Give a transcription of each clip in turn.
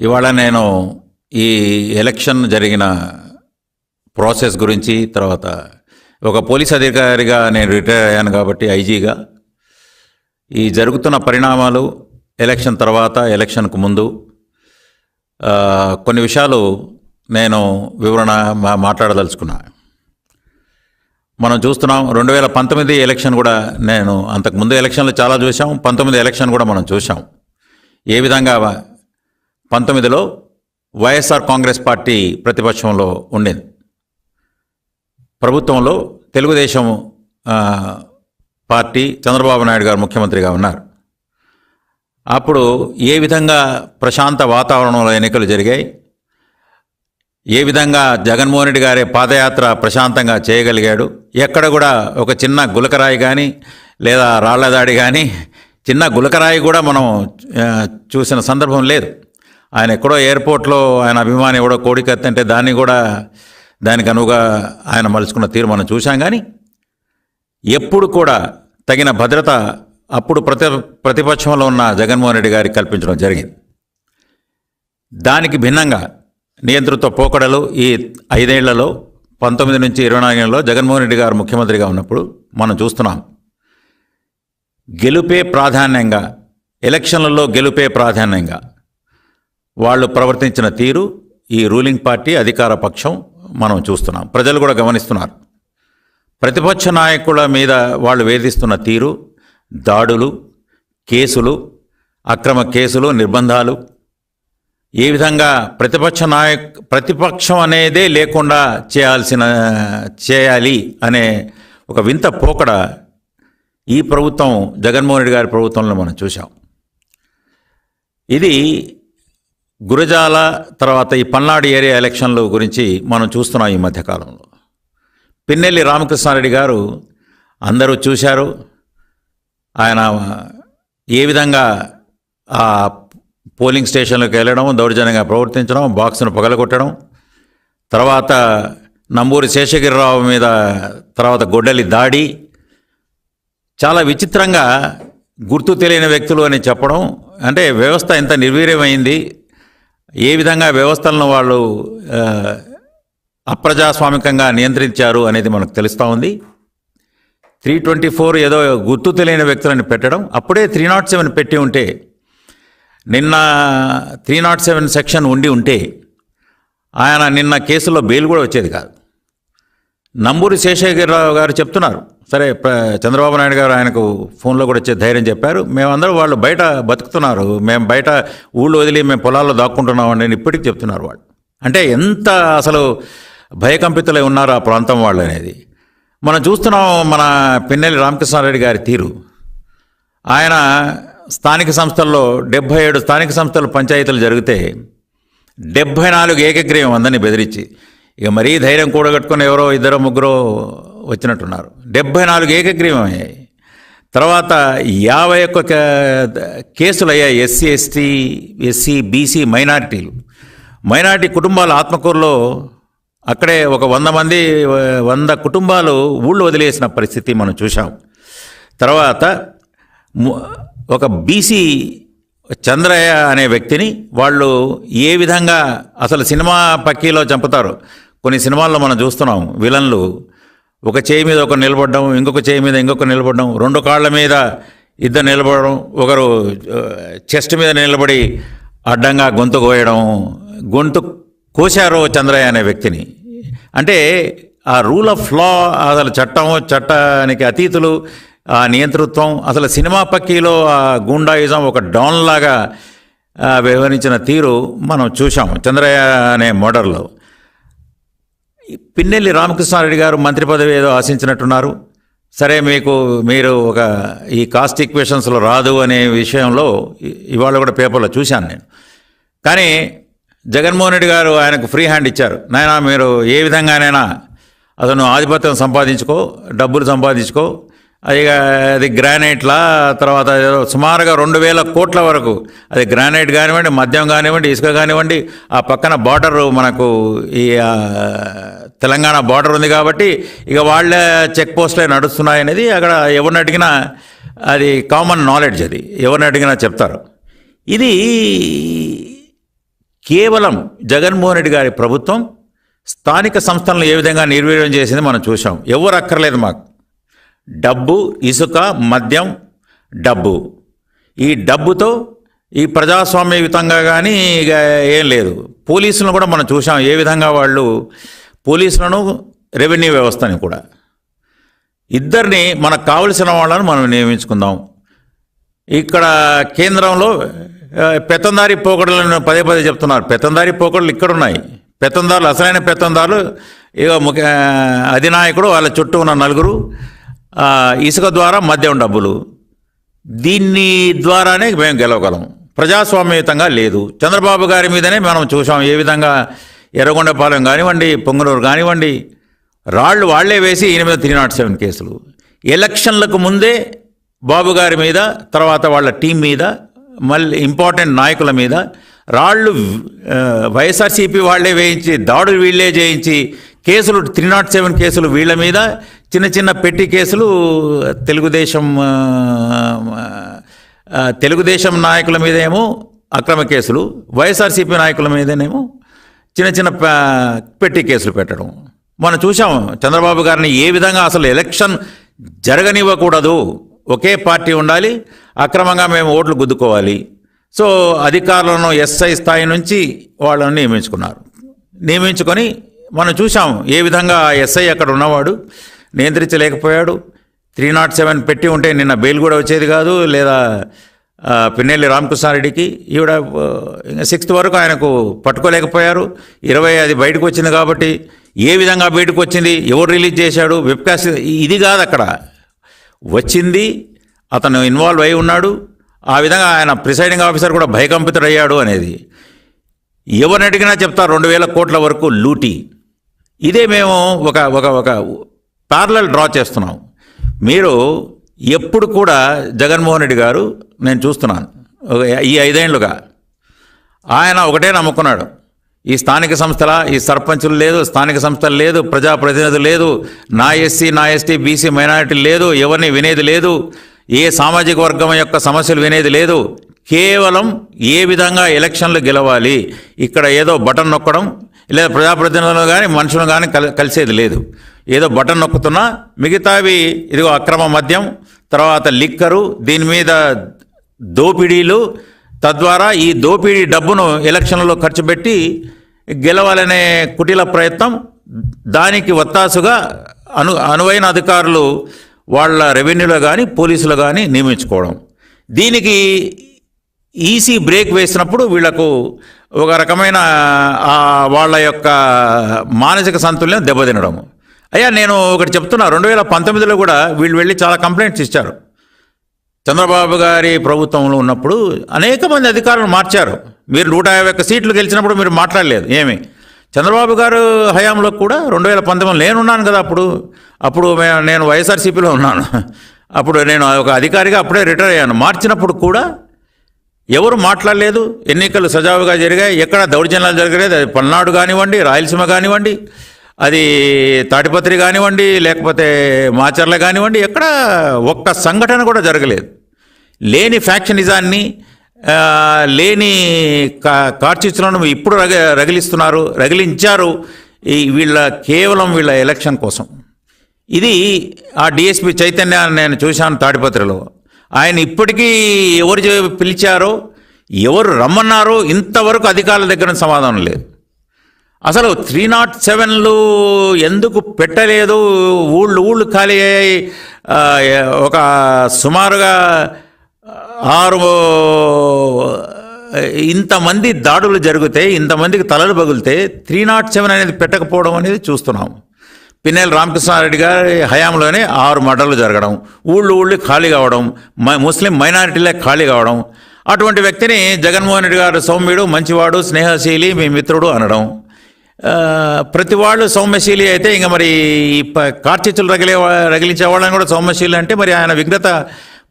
ఇవాళ నేను ఈ ఎలక్షన్ జరిగిన ప్రాసెస్ గురించి తర్వాత ఒక పోలీస్ అధికారిగా నేను రిటైర్ అయ్యాను కాబట్టి ఐజీగా. ఈ జరుగుతున్న పరిణామాలు ఎలక్షన్ తర్వాత ఎలక్షన్కు ముందు కొన్ని విషయాలు నేను వివరణ మా- మాట్లాడదలుచుకున్నా. మనం చూస్తున్నాం రెండు వేల పంతొమ్మిది ఎలక్షన్ కూడా నేను అంతకు ముందు ఎలక్షన్లు చాలా చూసాం పంతొమ్మిది ఎలక్షన్ కూడా మనం చూసాం ఏ విధంగా పంతొమ్మిదిలో వైఎస్ఆర్ కాంగ్రెస్ పార్టీ ప్రతిపక్షంలో ఉండేది. ప్రభుత్వంలో తెలుగుదేశం పార్టీ చంద్రబాబు నాయుడు గారు ముఖ్యమంత్రిగా ఉన్నారు. అప్పుడు ఏ విధంగా ప్రశాంత వాతావరణంలో ఎన్నికలు జరిగాయి? ఏ విధంగా జగన్మోహన్ రెడ్డి గారి పాదయాత్ర ప్రశాంతంగా చేయగలిగాడు? ఎక్కడ కూడా ఒక చిన్న గులకరాయి కానీ లేదా రాళ్ళదాడి కానీ చిన్న గులకరాయి కూడా మనం చూసిన సందర్భం లేదు. ఆయన ఎక్కడో ఎయిర్పోర్ట్లో ఆయన అభిమాని ఎవడో కోడికత్తి అంటే దాన్ని కూడా దానికి అనువుగా ఆయన మలుచుకున్న తీరు మనం చూశాం కానీ ఎప్పుడు కూడా తగిన భద్రత అప్పుడు ప్రతి ప్రతిపక్షంలో ఉన్న జగన్మోహన్ రెడ్డి గారికి కల్పించడం జరిగింది. దానికి భిన్నంగా నియంతృత్వ పోకడలు ఈ ఐదేళ్ళలో పంతొమ్మిది నుంచి ఇరవై నాలుగులో జగన్మోహన్ రెడ్డి గారు ముఖ్యమంత్రిగా ఉన్నప్పుడు మనం చూస్తున్నాం. గెలుపే ప్రాధాన్యంగా ఎలక్షన్లలో గెలుపే ప్రాధాన్యంగా వాళ్ళు ప్రవర్తించిన తీరు ఈ రూలింగ్ పార్టీ అధికార పక్షం మనం చూస్తున్నాం. ప్రజలు కూడా గమనిస్తున్నారు. ప్రతిపక్ష నాయకుల మీద వాళ్ళు వేధిస్తున్న తీరు దాడులు కేసులు అక్రమ కేసులు నిర్బంధాలు. ఏ విధంగా ప్రతిపక్ష నాయక్ ప్రతిపక్షం అనేదే లేకుండా చేయాల్సిన చేయాలి అనే ఒక వింత పోకడ ఈ ప్రభుత్వం జగన్మోహన్ రెడ్డి గారి ప్రభుత్వంలో మనం చూసాం ఇది గురజాల తర్వాత ఈ పల్నాడు ఏరియా ఎలక్షన్ల గురించి మనం చూస్తున్నాం ఈ మధ్యకాలంలో. పిన్నెల్లి రామకృష్ణారెడ్డి గారు అందరూ చూశారు. ఆయన ఏ విధంగా ఆ పోలింగ్ స్టేషన్లకు వెళ్ళడం దౌర్జన్యంగా ప్రవర్తించడం బాక్స్ను పగలగొట్టడం తర్వాత నంబూరి శేషగిరిరావు మీద తర్వాత గొడ్డలి దాడి చాలా విచిత్రంగా గుర్తు తెలియని వ్యక్తులు అని చెప్పడం అంటే వ్యవస్థ ఎంత నిర్వీర్యమైంది ఏ విధంగా వ్యవస్థలను వాళ్ళు అప్రజాస్వామికంగా నియంత్రించారు అనేది మనకు తెలుస్తూ ఉంది. త్రీ ట్వంటీ ఫోర్ ఏదో గుర్తు తెలియని వ్యక్తులను పెట్టడం అప్పుడే త్రీ నాట్ సెవెన్ పెట్టి ఉంటే నిన్న త్రీ నాట్ సెవెన్ సెక్షన్ ఉండి ఉంటే ఆయన నిన్న కేసులో బెయిల్ కూడా వచ్చేది కాదు. నంబూరి శేషగిరిరావు గారు చెప్తున్నారు. సరే చంద్రబాబు నాయుడు గారు ఆయనకు ఫోన్లో కూడా వచ్చే ధైర్యం చెప్పారు. మేమందరూ వాళ్ళు బయట బతుకుతున్నారు. మేము బయట ఊళ్ళు వదిలి మేము పొలాల్లో దాక్కుంటున్నాం అని ఇప్పటికి చెప్తున్నారు వాళ్ళు. అంటే ఎంత అసలు భయకంపితులై ఉన్నారు ఆ ప్రాంతం వాళ్ళు అనేది. మనం చూస్తున్నాం మన పిన్నెల్లి రామకృష్ణారెడ్డి గారి తీరు. ఆయన స్థానిక సంస్థల్లో డెబ్భై ఏడు స్థానిక సంస్థలు పంచాయతీలు జరిగితే డెబ్భై నాలుగు ఏకగ్రీవం అందరినీ బెదిరించి ఇక మరీ ధైర్యం కూడగట్టుకుని ఎవరో ఇద్దరు ముగ్గురు వచ్చినట్టున్నారు. డెబ్భై నాలుగు ఏకగ్రీవం అయ్యాయి తర్వాత యాభై ఒక్క కేసులు అయ్యాయి ఎస్సీ ఎస్టీ ఎస్సీ బీసీ మైనారిటీలు. మైనారిటీ కుటుంబాల ఆత్మకూరులో అక్కడే ఒక వంద మంది వంద కుటుంబాలు ఊళ్ళు వదిలేసిన పరిస్థితి మనం చూసాం తర్వాత ఒక బీసీ చంద్రయ్య అనే వ్యక్తిని వాళ్ళు ఏ విధంగా అసలు సినిమా పక్కీలో చంపుతారు? కొన్ని సినిమాల్లో మనం చూస్తున్నాం విలన్లు ఒక చేయి మీద ఒకరు నిలబడడం ఇంకొక చేయి మీద ఇంకొక నిలబడడం రెండు కాళ్ళ మీద ఇద్దరు నిలబడడం ఒకరు చెస్ట్ మీద నిలబడి అడ్డంగా గొంతు కోయడం గొంతు కోశారు చంద్రయ్య అనే వ్యక్తిని. అంటే ఆ రూల్ ఆఫ్ లా అసలు చట్టం చట్టానికి అతీతులు ఆ నియంతృత్వం అసలు సినిమా పక్కీలో ఆ గూండాయిజం ఒక డౌన్ లాగా వ్యవహరించిన తీరు మనం చూసాం చంద్రయ్య అనే మోడల్లో. పిన్నెల్లి రామకృష్ణారెడ్డి గారు మంత్రి పదవి ఏదో ఆశించినట్టున్నారు. సరే మీకు మీరు ఒక ఈ కాస్ట్ ఈక్వేషన్స్లో రాదు అనే విషయంలో ఇవాళ కూడా పేపర్లో చూశాను నేను. కానీ జగన్మోహన్ రెడ్డి గారు ఆయనకు ఫ్రీ హ్యాండ్ ఇచ్చారు. నాయన మీరు ఏ విధంగానైనా అతను ఆధిపత్యం సంపాదించుకో డబ్బులు సంపాదించుకో అది అది గ్రానైట్లా తర్వాత సుమారుగా రెండు వేల కోట్ల వరకు. అది గ్రానైట్ కానివ్వండి మద్యం కానివ్వండి ఇసుక కానివ్వండి ఆ పక్కన బార్డర్ మనకు ఈ తెలంగాణ బార్డర్ ఉంది కాబట్టి ఇక వాళ్ళ చెక్ పోస్ట్లే నడుస్తున్నాయి అనేది అక్కడ ఎవరిని అడిగినా అది కామన్ నాలెడ్జ్ అది. ఎవరిని అడిగినా చెప్తారు. ఇది కేవలం జగన్మోహన్ రెడ్డి గారి ప్రభుత్వం స్థానిక సంస్థలను ఏ విధంగా నిర్వీర్యం చేసింది మనం చూసాం ఎవరు అక్కర్లేదు మాకు. డబ్బు ఇసుక మద్యం డబ్బు. ఈ డబ్బుతో ఈ ప్రజాస్వామ్యయుతంగా కానీ ఇక ఏం లేదు. పోలీసులను కూడా మనం చూసాం ఏ విధంగా వాళ్ళు పోలీసులను రెవెన్యూ వ్యవస్థని కూడా. ఇద్దరిని మనకు కావలసిన వాళ్ళని మనం నియమించుకుందాం. ఇక్కడ కేంద్రంలో పెత్తందారి పోకడలను పదే పదే చెప్తున్నారు. పెత్తందారి పోకడలు ఇక్కడ ఉన్నాయి పెత్తందారులు అసలైన పెత్తందారులు ఇక ముఖ్య అధినాయకుడు వాళ్ళ చుట్టూ ఉన్న నలుగురు ఇసుక ద్వారా మద్యం డబ్బులు. దీన్ని ద్వారానే మేము గెలవగలం. ప్రజాస్వామ్యయుతంగా లేదు. చంద్రబాబు గారి మీదనే మనం చూసాం ఏ విధంగా ఎర్రగొండపాలెం కానివ్వండి పొంగనూరు కానివ్వండి రాళ్ళు వాళ్ళే వేసి ఈయన మీద త్రీ నాట్ సెవెన్ కేసులు. ఎలక్షన్లకు ముందే బాబు గారి మీద తర్వాత వాళ్ళ టీం మీద మళ్ళీ ఇంపార్టెంట్ నాయకుల మీద రాళ్ళు వైఎస్ఆర్సీపీ వాళ్ళే వేయించి దాడులు వీళ్ళే చేయించి కేసులు త్రీ నాట్ సెవెన్ కేసులు వీళ్ళ మీద చిన్న చిన్న పెట్టి కేసులు తెలుగుదేశం తెలుగుదేశం నాయకుల మీద ఏమో అక్రమ కేసులు వైఎస్ఆర్సీపీ నాయకుల మీదనేమో చిన్న చిన్న పెట్టి కేసులు పెట్టడం. మనం చూసాం చంద్రబాబు గారిని ఏ విధంగా అసలు ఎలక్షన్ జరగనివ్వకూడదు. ఒకే పార్టీ ఉండాలి అక్రమంగా మేము ఓట్లు గుద్దుకోవాలి. సో అధికారులను ఎస్ఐ స్థాయి నుంచి వాళ్ళని నియమించుకున్నారు. నియమించుకొని మనం చూసాం ఏ విధంగా ఎస్ఐ అక్కడ ఉన్నవాడు నియంత్రించలేకపోయాడు. త్రీ నాట్ సెవెన్ పెట్టి ఉంటే నిన్న బెయిల్ కూడా వచ్చేది కాదు. లేదా పిన్నెల్లి రామకృష్ణారెడ్డికి ఈవిడ సిక్స్త్ వరకు ఆయనకు పట్టుకోలేకపోయారు. ఇరవై అది బయటకు వచ్చింది కాబట్టి ఏ విధంగా బయటకు వచ్చింది ఎవరు రిలీజ్ చేశాడు వెబ్కాస్ట్ ఇది కాదు అక్కడ. వచ్చింది అతను ఇన్వాల్వ్ అయి ఉన్నాడు. ఆ విధంగా ఆయన ప్రిసైడింగ్ ఆఫీసర్ కూడా భయకంపితుడయ్యాడు అనేది. ఎవరిని అడిగినా చెప్తారు రెండు వేల కోట్ల వరకు లూటీ. ఇదే మేము ఒక ఒక ఒక ప్యారలల్ డ్రా చేస్తున్నాం. మీరు ఎప్పుడు కూడా జగన్మోహన్ రెడ్డి గారు నేను చూస్తున్నాను. ఈ ఐదేళ్ళుగా ఆయన ఒకటే నమ్ముకున్నాడు. ఈ స్థానిక సంస్థల ఈ సర్పంచులు లేదు స్థానిక సంస్థలు లేదు ప్రజాప్రతినిధులు లేదు నా ఎస్సీ నా ఎస్టీ బీసీ మైనారిటీ లేదు ఎవరిని వినేది లేదు ఏ సామాజిక వర్గం యొక్క సమస్యలు వినేది లేదు కేవలం ఏ విధంగా ఎలక్షన్లు గెలవాలి ఇక్కడ ఏదో బటన్ నొక్కడం లేదా ప్రజాప్రతినిధులను కానీ మనుషులను కానీ కల్ కలిసేది లేదు. ఏదో బటన్ నొక్కుతున్నా మిగతావి ఇదిగో అక్రమ మద్యం తర్వాత లిక్కరు దీని మీద దోపిడీలు తద్వారా ఈ దోపిడీ డబ్బును ఎలక్షన్లలో ఖర్చు పెట్టి గెలవాలనే కుటిల ప్రయత్నం దానికి వత్తాసుగా అను అనువైన అధికారులు వాళ్ళ రెవెన్యూలో కానీ పోలీసులు కానీ నియమించుకోవడం. దీనికి ఈసీ బ్రేక్ వేసినప్పుడు వీళ్ళకు ఒక రకమైన వాళ్ళ యొక్క మానసిక సంతుల్యం దెబ్బతినడము. అయ్యా నేను ఒకటి చెప్తున్నా రెండు వేల పంతొమ్మిదిలో కూడా వీళ్ళు వెళ్ళి చాలా కంప్లైంట్స్ ఇచ్చారు. చంద్రబాబు గారి ప్రభుత్వంలో ఉన్నప్పుడు అనేక మంది అధికారులు మార్చారు. మీరు నూట యాభై ఒక్క సీట్లు గెలిచినప్పుడు మీరు మాట్లాడలేదు ఏమి. చంద్రబాబు గారు హయాంలో కూడా రెండు వేల పంతొమ్మిది నేనున్నాను కదా అప్పుడు. అప్పుడు నేను వైఎస్ఆర్సీపీలో ఉన్నాను. అప్పుడు నేను ఒక అధికారిగా అప్పుడే రిటైర్ అయ్యాను. మార్చినప్పుడు కూడా ఎవరు మాట్లాడలేదు? ఎన్నికలు సజావుగా జరిగాయి. ఎక్కడ దౌర్జన్యాలు జరగలేదు అది పల్నాడు కానివ్వండి రాయలసీమ కానివ్వండి అది తాటిపత్రి కానివ్వండి లేకపోతే మాచర్ల కానివ్వండి ఎక్కడ ఒక్క సంఘటన కూడా జరగలేదు. లేని ఫ్యాక్షనిజాన్ని లేని కా కార్చిచ్చులను ఇప్పుడు రగ రగిలిస్తున్నారు రగిలించారు. ఈ వీళ్ళ కేవలం వీళ్ళ ఎలక్షన్ కోసం. ఇది ఆ డిఎస్పి చైతన్యాన్ని నేను చూశాను తాడిపత్రిలో ఆయన ఇప్పటికీ ఎవరు పిలిచారో ఎవరు రమ్మన్నారో ఇంతవరకు అధికారుల దగ్గర సమాధానం లేదు. అసలు త్రీ నాట్ సెవెన్లు ఎందుకు పెట్టలేదు? ఊళ్ళు ఊళ్ళు ఖాళీ అయ్యాయి. ఒక సుమారుగా ఆరు ఇంతమంది దాడులు జరిగితే ఇంతమందికి తలలు పగిలితే త్రీ నాట్ సెవెన్ అనేది పెట్టకపోవడం అనేది చూస్తున్నాం పిన్నెల రామకృష్ణారెడ్డి గారి హయాంలోనే ఆరు మర్డర్లు జరగడం ఊళ్ళు ఊళ్ళు ఖాళీ కావడం ముస్లిం మైనారిటీలే ఖాళీ కావడం. అటువంటి వ్యక్తిని జగన్మోహన్ రెడ్డి గారు సౌమ్యుడు మంచివాడు స్నేహశీలి మీ మిత్రుడు అనడం. ప్రతి వాళ్ళు సౌమ్యశీలి అయితే ఇంకా మరి ప- కార్చిచ్చులు రగిలే రగిలించే వాళ్ళని కూడా సౌమ్యశీలి అంటే మరి ఆయన విఘ్నత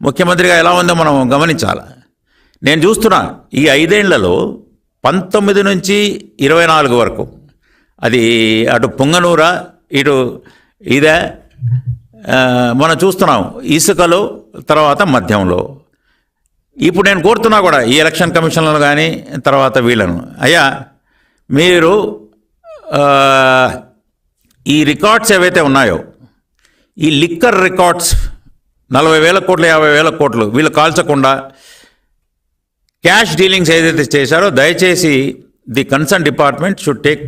ముఖ్యమంత్రిగా ఎలా ఉందో మనం గమనించాలి. నేను చూస్తున్నా ఈ ఐదేళ్ళలో పంతొమ్మిది నుంచి ఇరవై నాలుగు వరకు అది అటు పొంగనూర ఇటు ఇదే మనం చూస్తున్నాం ఇసుకలో తర్వాత మద్యంలో. ఇప్పుడు నేను కోరుతున్నా కూడా ఈ ఎలక్షన్ కమిషన్లను కానీ తర్వాత వీళ్ళను. అయ్యా మీరు ఈ రికార్డ్స్ ఏవైతే ఉన్నాయో ఈ లిక్కర్ రికార్డ్స్ నలభై వేల కోట్లు యాభై వేల కోట్లు వీళ్ళు కాల్చకుండా క్యాష్ డీలింగ్స్ ఏదైతే చేశారో దయచేసి the concern department should take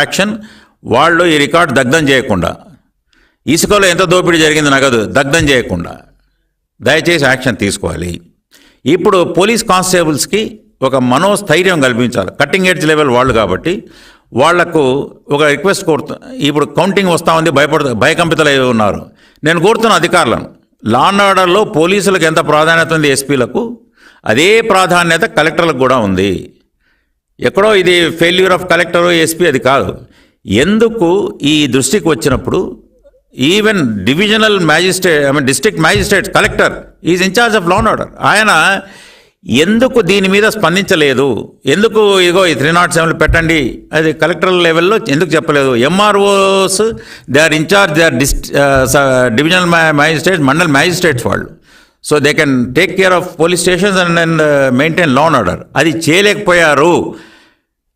action వాళ్ళు ఈ రికార్డు దగ్ధం చేయకుండా ఇసుకలో ఎంత దోపిడీ జరిగింది నగదు దగ్ధం చేయకుండా దయచేసి యాక్షన్ తీసుకోవాలి. ఇప్పుడు పోలీస్ కానిస్టేబుల్స్కి ఒక మనోస్థైర్యం కల్పించాలి. కట్టింగ్ ఎడ్జ్ లెవెల్ వాళ్ళు కాబట్టి వాళ్ళకు ఒక రిక్వెస్ట్ కోరుతు ఇప్పుడు కౌంటింగ్ వస్తూ ఉంది భయపడు భయకంపితలై ఉన్నారు. నేను కోరుతున్న అధికారులను లా అండ్ ఆర్డర్లో పోలీసులకు ఎంత ప్రాధాన్యత ఉంది ఎస్పీలకు అదే ప్రాధాన్యత కలెక్టర్లకు కూడా ఉంది. ఎక్కడో ఇది ఫెయిల్యూర్ ఆఫ్ కలెక్టర్ ఎస్పీ అది కాదు. ఎందుకు ఈ దృష్టికి వచ్చినప్పుడు even divisional magistrate I mean district magistrate collector is incharge of law and order ఆయన ఎందుకు దీని మీద స్పందించలేదు? ఎందుకు ఇదిగో ఈ త్రీ నాట్ సెవెన్ పెట్టండి? అది కలెక్టర్ లెవెల్లో ఎందుకు చెప్పలేదు? MROs they are incharge they are dist divisional magistrate mandal magistrates వాళ్ళు. So they can take care of police stations and and maintain law and order అది చేయలేకపోయారు.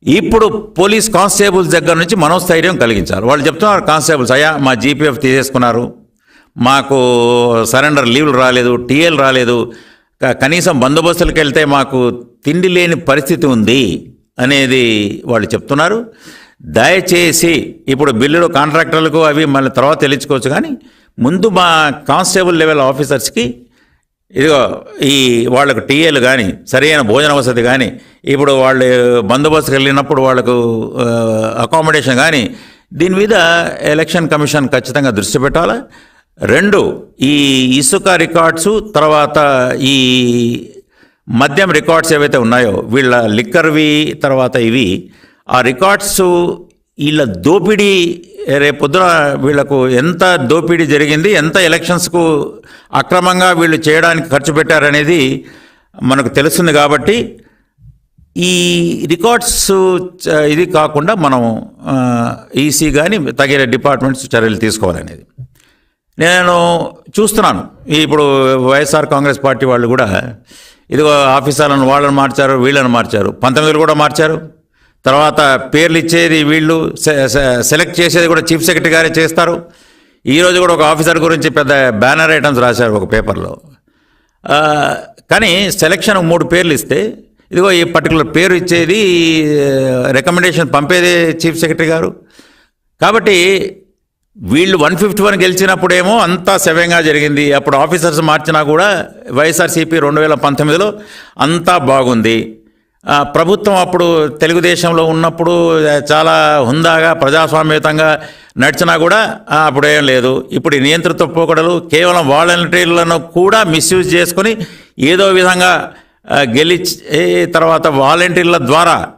ఇప్పుడు పోలీస్ కానిస్టేబుల్స్ దగ్గర నుంచి మనోస్థైర్యం కలిగించాలి వాళ్ళు చెప్తున్నారు కానిస్టేబుల్స్ అయ్యా మా జీపీఎఫ్ తీసేసుకున్నారు. మాకు సరెండర్ లీవ్లు రాలేదు టీఎల్ రాలేదు. కనీసం బందోబస్తులకు వెళ్తే మాకు తిండి లేని పరిస్థితి ఉంది అనేది వాళ్ళు చెప్తున్నారు. దయచేసి ఇప్పుడు బిల్లులు కాంట్రాక్టర్లకు అవి మళ్ళీ తర్వాత తెలియచుకోవచ్చు కానీ ముందు మా కానిస్టేబుల్ లెవెల్ ఆఫీసర్స్కి ఇదిగో ఈ వాళ్ళకు టీఏలు కానీ సరైన భోజన వసతి కానీ ఇప్పుడు వాళ్ళు బందోబస్తుకు వెళ్ళినప్పుడు వాళ్ళకు అకామిడేషన్ కానీ దీని మీద ఎలక్షన్ కమిషన్ ఖచ్చితంగా దృష్టి పెట్టాలా? రెండు ఈ ఇసుక రికార్డ్సు తర్వాత ఈ మద్యం రికార్డ్స్ ఏవైతే ఉన్నాయో వీళ్ళ లిక్కర్వి తర్వాత ఇవి ఆ రికార్డ్స్ వీళ్ళ దోపిడీ రేపొద్దున వీళ్ళకు ఎంత దోపిడీ జరిగింది ఎంత ఎలక్షన్స్కు అక్రమంగా వీళ్ళు చేయడానికి ఖర్చు పెట్టారనేది మనకు తెలుస్తుంది కాబట్టి ఈ రికార్డ్స్ చ- ఇది కాకుండా మనం ఈసీ కానీ తగిన డిపార్ట్మెంట్స్ చర్యలు తీసుకోవాలనేది. నేను చూస్తున్నాను. ఇప్పుడు వైఎస్ఆర్ కాంగ్రెస్ పార్టీ వాళ్ళు కూడా ఇదిగో ఆఫీసర్లను వాళ్ళని మార్చారు వీళ్ళని మార్చారు పంతొమ్మిదిలో కూడా మార్చారు. తర్వాత పేర్లు ఇచ్చేది వీళ్ళు సెలెక్ట్ చేసేది కూడా చీఫ్ సెక్రటరీ గారే చేస్తారు. ఈరోజు కూడా ఒక ఆఫీసర్ గురించి పెద్ద బ్యానర్ ఐటమ్స్ రాశారు ఒక పేపర్లో. కానీ సెలక్షన్ మూడు పేర్లు ఇస్తే ఇదిగో ఈ పర్టికులర్ పేరు ఇచ్చేది రికమెండేషన్ పంపేది చీఫ్ సెక్రటరీ గారు. కాబట్టి వీళ్ళు వన్ ఫిఫ్టీ వన్ గెలిచినప్పుడేమో అంతా సవ్యంగా జరిగింది. అప్పుడు ఆఫీసర్స్ మార్చినా కూడా వైఎస్ఆర్సీపీ రెండు వేల పంతొమ్మిదిలో అంతా బాగుంది. ప్రభుత్వం అప్పుడు తెలుగుదేశంలో ఉన్నప్పుడు చాలా హుందాగా ప్రజాస్వామ్యతంగా నడిచినా కూడా అప్పుడేం లేదు. ఇప్పుడు నియంత్రిత్వ పోకడలు కేవలం వాలంటీర్లను కూడా మిస్యూజ్ చేసుకొని ఏదో విధంగా గెలిచి తర్వాత వాలంటీర్ల ద్వారా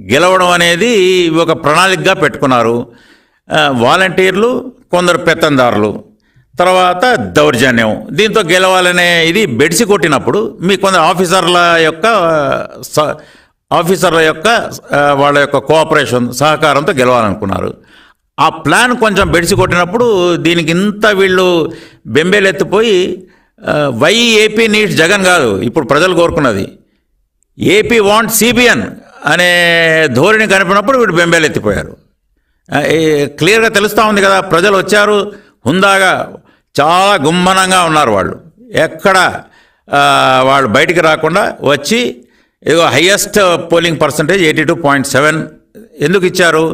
గెలవడం అనేది ఒక ప్రణాళికగా పెట్టుకున్నారు. వాలంటీర్లు కొందరు పెత్తందారులు. తర్వాత దౌర్జన్యం. దీంతో గెలవాలనే ఇది బెడిసి కొట్టినప్పుడు మీ కొందరు ఆఫీసర్ల యొక్క స- ఆఫీసర్ల యొక్క వాళ్ళ యొక్క కోఆపరేషన్ సహకారంతో గెలవాలనుకున్నారు. ఆ ప్లాన్ కొంచెం బెడిసి కొట్టినప్పుడు దీనికి ఇంత వీళ్ళు బెంబేలెత్తిపోయి వై ఏపీ నీడ్స్ జగన్ కాదు ఇప్పుడు ప్రజలు కోరుకున్నది. ఏపీ వాంట్ సిబిఎన్ అనే ధోరణి కనిపినప్పుడు వీడు బెంబేలెత్తిపోయారు. క్లియర్గా తెలుస్తూ ఉంది కదా ప్రజలు వచ్చారు హుందాగా చాలా గుమ్మనంగా ఉన్నారు వాళ్ళు. ఎక్కడ వాళ్ళు బయటికి రాకుండా వచ్చి ఏదో highest polling percentage eighty two point seven ఎందుకు ఇచ్చారు?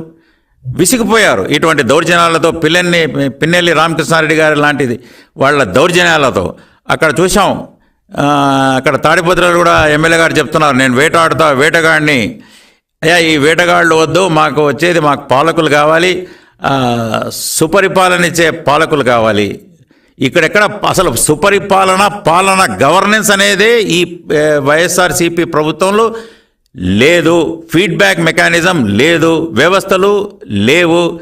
విసిగిపోయారు. ఇటువంటి దౌర్జన్యాలతో పిల్లల్ని పిన్నెల్లి రామకృష్ణారెడ్డి గారి లాంటిది వాళ్ళ దౌర్జన్యాలతో. అక్కడ చూసాం అక్కడ తాడిపత్రులు కూడా ఎమ్మెల్యే గారు చెప్తున్నారు నేను వేటాడుతా వేటగాడిని. అయ్యా ఈ వేటగాళ్ళు వద్దు మాకు వచ్చేది మాకు పాలకులు కావాలి. సుపరిపాలనిచ్చే పాలకులు కావాలి. ఇక్కడెక్కడ అసలు సుపరిపాలన పాలన గవర్నెన్స్ అనేదే ఈ వైఎస్ఆర్సీపీ ప్రభుత్వంలో లేదు. ఫీడ్బ్యాక్ మెకానిజం లేదు. వ్యవస్థలు లేవు.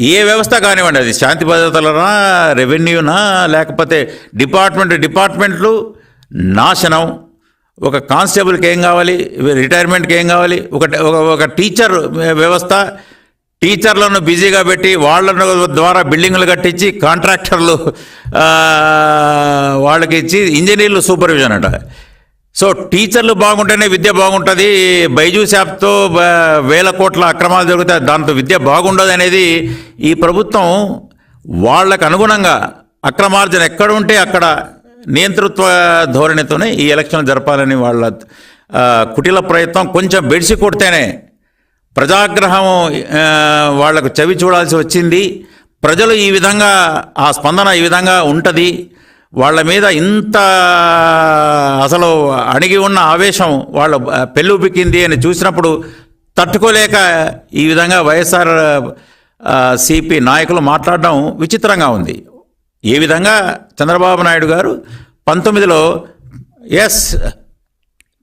ఏ వ్యవస్థ కానివ్వండి అది శాంతి భద్రతలనా రెవెన్యూనా లేకపోతే డిపార్ట్మెంట్ డిపార్ట్మెంట్లు నాశనం. ఒక కానిస్టేబుల్కి ఏం కావాలి? రిటైర్మెంట్కి ఏం కావాలి? ఒక- ఒక టీచర్ వ్యవస్థ టీచర్లను బిజీగా పెట్టి వాళ్ళను ద్వారా బిల్డింగ్లు కట్టించి కాంట్రాక్టర్లు వాళ్ళకి ఇచ్చి ఇంజనీర్లు సూపర్విజన్ అంట. సో టీచర్లు బాగుంటేనే విద్య బాగుంటుంది. బైజూస్ యాప్తో వేల కోట్ల అక్రమాలు జరుగుతాయి. దాంతో విద్య బాగుండదు అనేది ఈ ప్రభుత్వం వాళ్ళకు అనుగుణంగా అక్రమార్జన ఎక్కడ ఉంటే అక్కడ నియంతృత్వ ధోరణితోనే ఈ ఎలక్షన్ జరపాలని వాళ్ళ కుటిల ప్రయత్నం కొంచెం బెడిసి కొడితేనే ప్రజాగ్రహం వాళ్ళకు చవి చూడాల్సి వచ్చింది. ప్రజలు ఈ విధంగా ఆ స్పందన ఈ విధంగా ఉంటుంది. వాళ్ళ మీద ఇంత అసలు అణిగి ఉన్న ఆవేశం వాళ్ళ పెళ్ళుబిక్కింది అని చూసినప్పుడు తట్టుకోలేక ఈ విధంగా వైఎస్ఆర్ సిపి నాయకులు మాట్లాడడం విచిత్రంగా ఉంది. ఏ విధంగా చంద్రబాబు నాయుడు గారు పంతొమ్మిదిలో ఎస్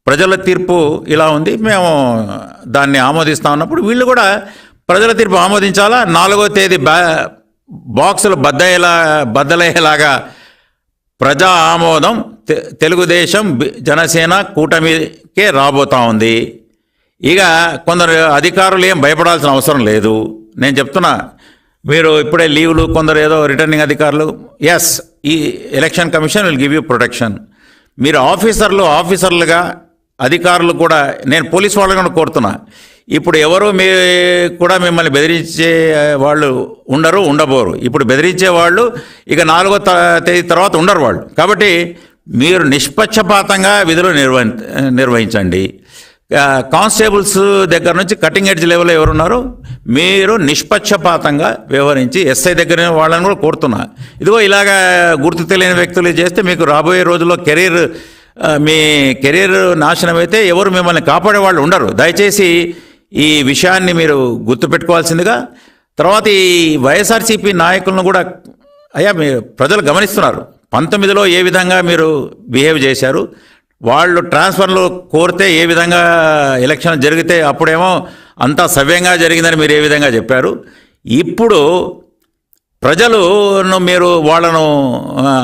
ప్రజల తీర్పు ఇలా ఉంది. మేము దాన్ని ఆమోదిస్తా ఉన్నప్పుడు వీళ్ళు కూడా ప్రజల తీర్పు ఆమోదించాలా? నాలుగో తేదీ బ్యా బాక్సులు బద్దయ్యేలా బద్దలయ్యేలాగా ప్రజా ఆమోదం తె- తెలుగుదేశం జనసేన కూటమికే రాబోతా ఉంది. ఇక కొందరు అధికారులు ఏం భయపడాల్సిన అవసరం లేదు. నేను చెప్తున్నా మీరు ఇప్పుడే లీవ్లు కొందరు ఏదో రిటర్నింగ్ అధికారులు ఎస్ ఈ election commission will give you protection. మీరు ఆఫీసర్లు ఆఫీసర్లుగా అధికారులు కూడా నేను పోలీస్ వాళ్ళని కూడా కోరుతున్నా. ఇప్పుడు ఎవరు మీ కూడా మిమ్మల్ని బెదిరించే వాళ్ళు ఉండరు ఉండబోరు. ఇప్పుడు బెదిరించే వాళ్ళు ఇక నాలుగో త- తేదీ తర్వాత ఉండరు వాళ్ళు. కాబట్టి మీరు నిష్పక్షపాతంగా విధులు నిర్వ నిర్వహించండి. కానిస్టేబుల్స్ దగ్గర నుంచి కటింగ్ ఎడ్జ్ లెవెల్లో ఎవరున్నారో మీరు నిష్పక్షపాతంగా వ్యవహరించి ఎస్ఐ దగ్గర వాళ్ళని కూడా కోరుతున్నా. ఇదిగో ఇలాగా గుర్తు తెలియని వ్యక్తులు చేస్తే మీకు రాబోయే రోజుల్లో కెరీర్ మీ కెరీర్ నాశనం అయితే ఎవరు మిమ్మల్ని కాపాడే వాళ్ళు ఉండరు. దయచేసి ఈ విషయాన్ని మీరు గుర్తుపెట్టుకోవాల్సిందిగా తర్వాత ఈ వైఎస్ఆర్సీపీ నాయకులను కూడా అయ్యా మీరు ప్రజలు గమనిస్తున్నారు. పంతొమ్మిదిలో ఏ విధంగా మీరు బిహేవ్ చేశారు? వాళ్ళు ట్రాన్స్ఫర్లు కోరితే ఏ విధంగా ఎలక్షన్ జరిగితే అప్పుడేమో అంతా సవ్యంగా జరిగిందని మీరు ఏ విధంగా చెప్పారు? ఇప్పుడు ప్రజలను మీరు వాళ్ళను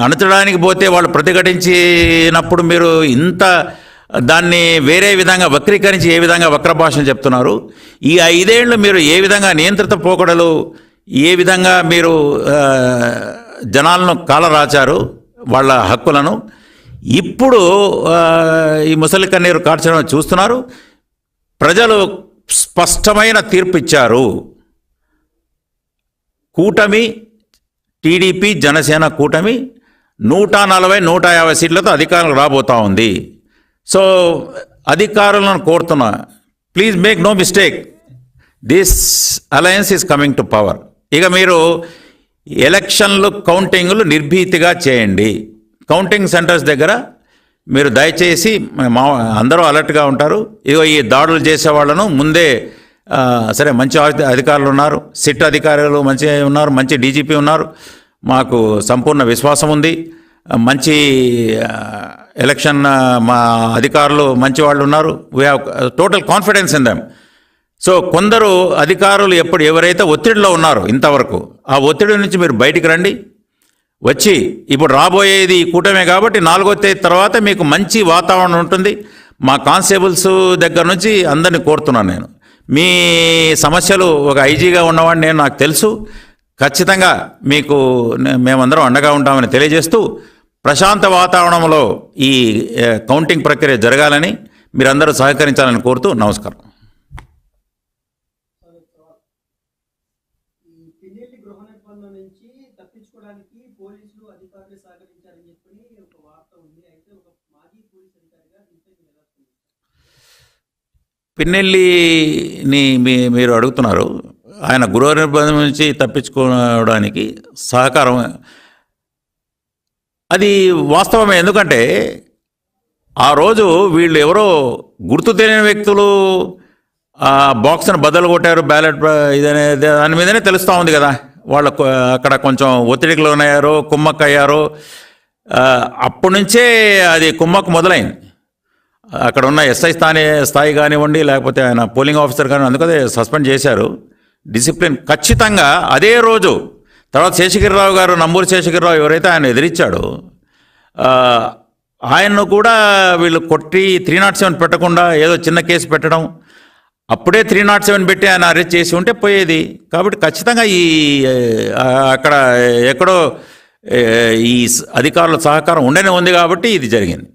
అణచడానికి పోతే వాళ్ళు ప్రతిఘటించినప్పుడు మీరు ఇంత దాన్ని వేరే విధంగా వక్రీకరించి ఏ విధంగా వక్ర భాషను చెప్తున్నారు? ఈ ఐదేళ్ళు మీరు ఏ విధంగా నియంత్రిత పోకడలు ఏ విధంగా మీరు జనాలను కాలరాచారు వాళ్ళ హక్కులను? ఇప్పుడు ఈ ముసలి కన్నీరు కార్చడం చూస్తున్నారు. ప్రజలు స్పష్టమైన తీర్పు ఇచ్చారు కూటమి టీడీపీ జనసేన కూటమి నూట నలభై నూట యాభై సీట్లతో అధికారం రాబోతూ ఉంది. సో అధికారులను కోరుతున్నా please make no mistake this alliance is coming to power ఇక మీరు ఎలక్షన్లు కౌంటింగ్లు నిర్భీతిగా చేయండి. కౌంటింగ్ సెంటర్స్ దగ్గర మీరు దయచేసి మా అందరూ అలర్ట్గా ఉంటారు. ఇగో ఈ దాడులు చేసే వాళ్ళను ముందే సరే మంచి అధికారులు ఉన్నారు సిట్ అధికారులు మంచి ఉన్నారు మంచి డీజీపీ ఉన్నారు. మాకు సంపూర్ణ విశ్వాసం ఉంది. మంచి ఎలక్షన్ మా అధికారులు మంచి వాళ్ళు ఉన్నారు. We have total confidence in them so కొందరు అధికారులు ఎప్పుడు ఎవరైతే ఒత్తిడిలో ఉన్నారో ఇంతవరకు ఆ ఒత్తిడి నుంచి మీరు బయటికి రండి. వచ్చి ఇప్పుడు రాబోయేది ఈ కూటమే కాబట్టి నాలుగో తేదీ తర్వాత మీకు మంచి వాతావరణం ఉంటుంది. మా కానిస్టేబుల్స్ దగ్గర నుంచి అందరిని కోరుతున్నాను నేను. మీ సమస్యలు ఒక ఐజీగా ఉన్నవాడిని నేను నాకు తెలుసు. ఖచ్చితంగా మీకు మేమందరం అండగా ఉంటామని తెలియజేస్తూ ప్రశాంత వాతావరణంలో ఈ కౌంటింగ్ ప్రక్రియ జరగాలని మీరందరూ సహకరించాలని కోరుతూ నమస్కారం ఈ పిన్నెల్లి గృహ నిర్బంధం నుంచి తప్పించుకోవడానికి పోలీసులు అధికారులు సహకరించారని చెప్పి ఒక వార్త ఉంది అయితే ఒక మాజీ పోలీస్ అధికారిగా దీంతో మీరు ఎలా స్పందిస్తారు? పిన్నెల్లిని మీ మీరు అడుగుతున్నారు. ఆయన గృహ నిర్బంధం నుంచి తప్పించుకోవడానికి సహకారం. అది వాస్తవమే. ఎందుకంటే ఆ రోజు వీళ్ళు ఎవరో గుర్తు తెలియని వ్యక్తులు ఆ బాక్స్ను బద్దలు కొట్టారు బ్యాలెట్ ఇదనే దాని మీదనే తెలుస్తూ ఉంది కదా. వాళ్ళ అక్కడ కొంచెం ఒత్తిడికి లోనయ్యారో కుమ్మక్క అప్పటి నుంచే అది కుమ్మక్కు మొదలైంది. అక్కడ ఉన్న ఎస్ఐ స్థాయి స్థాయి కానివ్వండి లేకపోతే ఆయన పోలింగ్ ఆఫీసర్ కానీ అందుకదే సస్పెండ్ చేశారు. డిసిప్లిన్ ఖచ్చితంగా అదే రోజు తర్వాత శేషగిరిరావు గారు నంబూరు శేషగిరిరావు ఎవరైతే ఆయన ఎదిరించాడో ఆయన్ను కూడా వీళ్ళు కొట్టి త్రీ నాట్ సెవెన్ పెట్టకుండా ఏదో చిన్న కేసు పెట్టడం అప్పుడే త్రీ నాట్ సెవెన్ పెట్టి ఆయన అరెస్ట్ చేసి ఉంటే పోయేది. కాబట్టి ఖచ్చితంగా ఈ అక్కడ ఎక్కడో ఈ అధికారుల సహకారం ఉండనే ఉంది కాబట్టి ఇది జరిగింది.